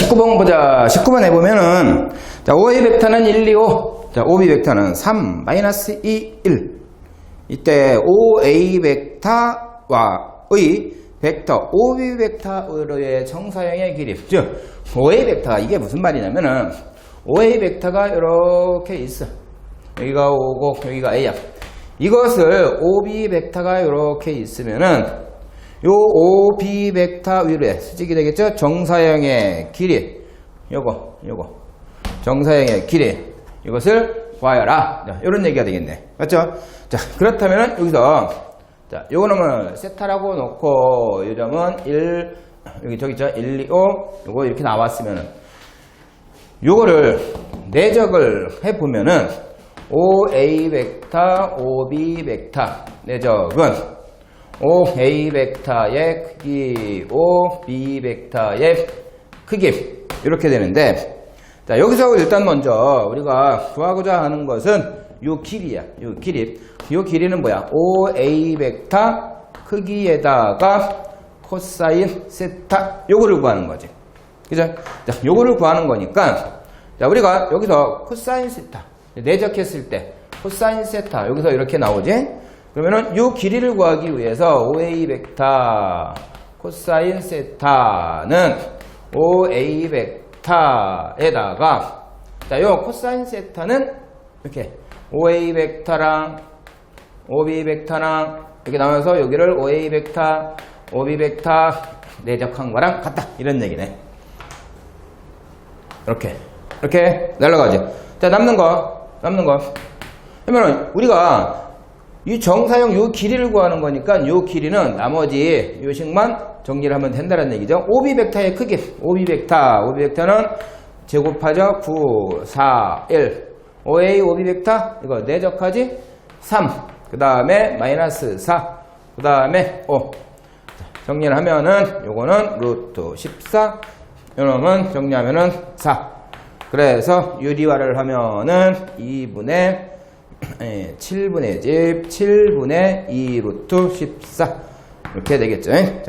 19번 보자. 19번 해보면은, 자, OA 벡터는 1, 2, 5. 자, OB 벡터는 3, 마이너스 2, 1. 이때 OA 벡터와의 벡터, OB 벡터의 정사형의 길이. 즉, OA 벡터가 이게 무슨 말이냐면은, OA 벡터가 이렇게 있어. 여기가 O고, 여기가 A야. 이것을 OB 벡터가 이렇게 있으면은, 요 OB 벡터 위로에 수직이 되겠죠? 정사형의 길이. 요거, 요거. 정사형의 길이. 이것을 구하여라. 자, 요런 얘기가 되겠네. 맞죠? 자, 그렇다면 여기서, 자, 요거 놈을 세타라고 놓고, 요 점은 1, 여기 저기 있죠? 1, 2, 5. 요거 이렇게 나왔으면은, 요거를 내적을 해보면은, OA 벡터, OB 벡터, 내적은 OA 벡터의 크기, OB 벡터의 크기 이렇게 되는데 자 여기서 일단 먼저 우리가 구하고자 하는 것은 요 길이야. 요 길이. 요 길이는 뭐야? OA 벡터 크기에다가 코사인 세타 요거를 구하는 거지. 그죠? 자, 요거를 구하는 거니까 자, 우리가 여기서 코사인 세타 내적했을 때 코사인 세타 여기서 이렇게 나오지? 그러면은 이 길이를 구하기 위해서 OA 벡터 코사인 세타는 OA 벡터에다가 자, 요 코사인 세타는 이렇게 OA 벡터랑 OB 벡터랑 이렇게 나오면서 여기를 OA 벡터, OB 벡터 내적한 거랑 같다 이런 얘기네. 이렇게 이렇게 날라가지. 자 남는 거 남는 거. 그러면 우리가 이 정사형 요 길이를 구하는 거니까 요 길이는 나머지 요식만 정리를 하면 된다는 얘기죠. OB 벡터의 크기, OB 벡터, OB 벡터는 제곱하죠. 9, 4, 1. OA, OB 벡터 이거 내적하지 3. 그 다음에 마이너스 4. 그 다음에 5. 정리를 하면은 요거는 루트 14. 요놈은 정리하면은 4. 그래서 유리화를 하면은 2분의 7분의 집 7분의 2 루트 14 이렇게 되겠죠. 자,